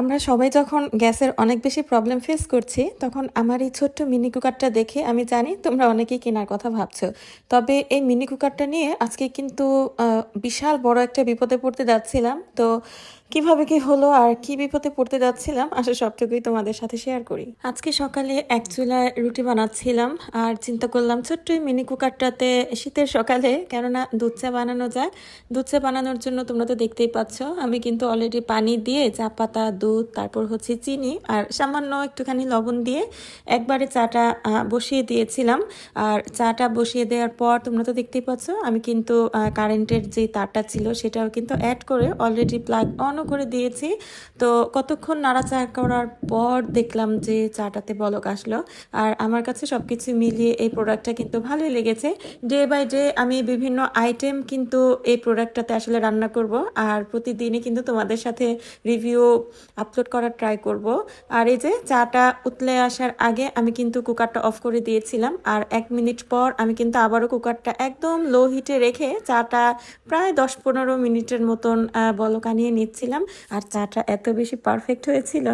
আমরা সবাই যখন গ্যাসের অনেক বেশি প্রবলেম ফেস করছি, তখন আমার এই ছোট্ট মিনি কুকারটা দেখে আমি জানি তোমরা অনেকেই কেনার কথা ভাবছ। তবে এই মিনি কুকারটা নিয়ে আজকে কিন্তু বিশাল বড় একটা বিপদে পড়তে যাচ্ছিলাম। তো কীভাবে কি হলো আর কি বিপদে পড়তে যাচ্ছিলাম, আসলে সবটুকুই তোমাদের সাথে শেয়ার করি। আজকে সকালে এক চুলায় রুটি বানাচ্ছিলাম আর চিন্তা করলাম, ছোট্ট মিনি কুকারটাতে শীতের সকালে কেননা দুধ চা বানানো যায়। দুধ চা বানানোর জন্য তোমরা তো দেখতেই পাচ্ছ, আমি কিন্তু অলরেডি পানি দিয়ে চা পাতা, দুধ তারপর হচ্ছে চিনি আর সামান্য একটুখানি লবণ দিয়ে একবারে চাটা বসিয়ে দিয়েছিলাম। আর চাটা বসিয়ে দেওয়ার পর তোমরা তো দেখতেই পাচ্ছ, আমি কিন্তু কারেন্টের যে তারটা ছিল সেটাও কিন্তু অ্যাড করে অলরেডি প্লাগ অনও করে দিয়েছি। তো কতক্ষণ নাড়াচাড়া করার পর দেখলাম যে চাটাতে বলক আসলো। আর আমার কাছে সব কিছু মিলিয়ে এই প্রোডাক্টটা কিন্তু ভালোই লেগেছে। ডে বাই ডে আমি বিভিন্ন আইটেম কিন্তু এই প্রোডাক্টটাতে আসলে রান্না করব। আর প্রতিদিনই কিন্তু তোমাদের সাথে রিভিউ আপলোড করার ট্রাই করব। আর এই যে চাটা উতলে আসার আগে আমি কিন্তু কুকারটা অফ করে দিয়েছিলাম। আর এক মিনিট পর আমি কিন্তু আবারও কুকারটা একদম লো হিটে রেখে চাটা প্রায় দশ পনেরো মিনিটের মতন বলকানিয়ে নিচ্ছিলাম। আর চাটা এত বেশি পারফেক্ট হয়েছিল।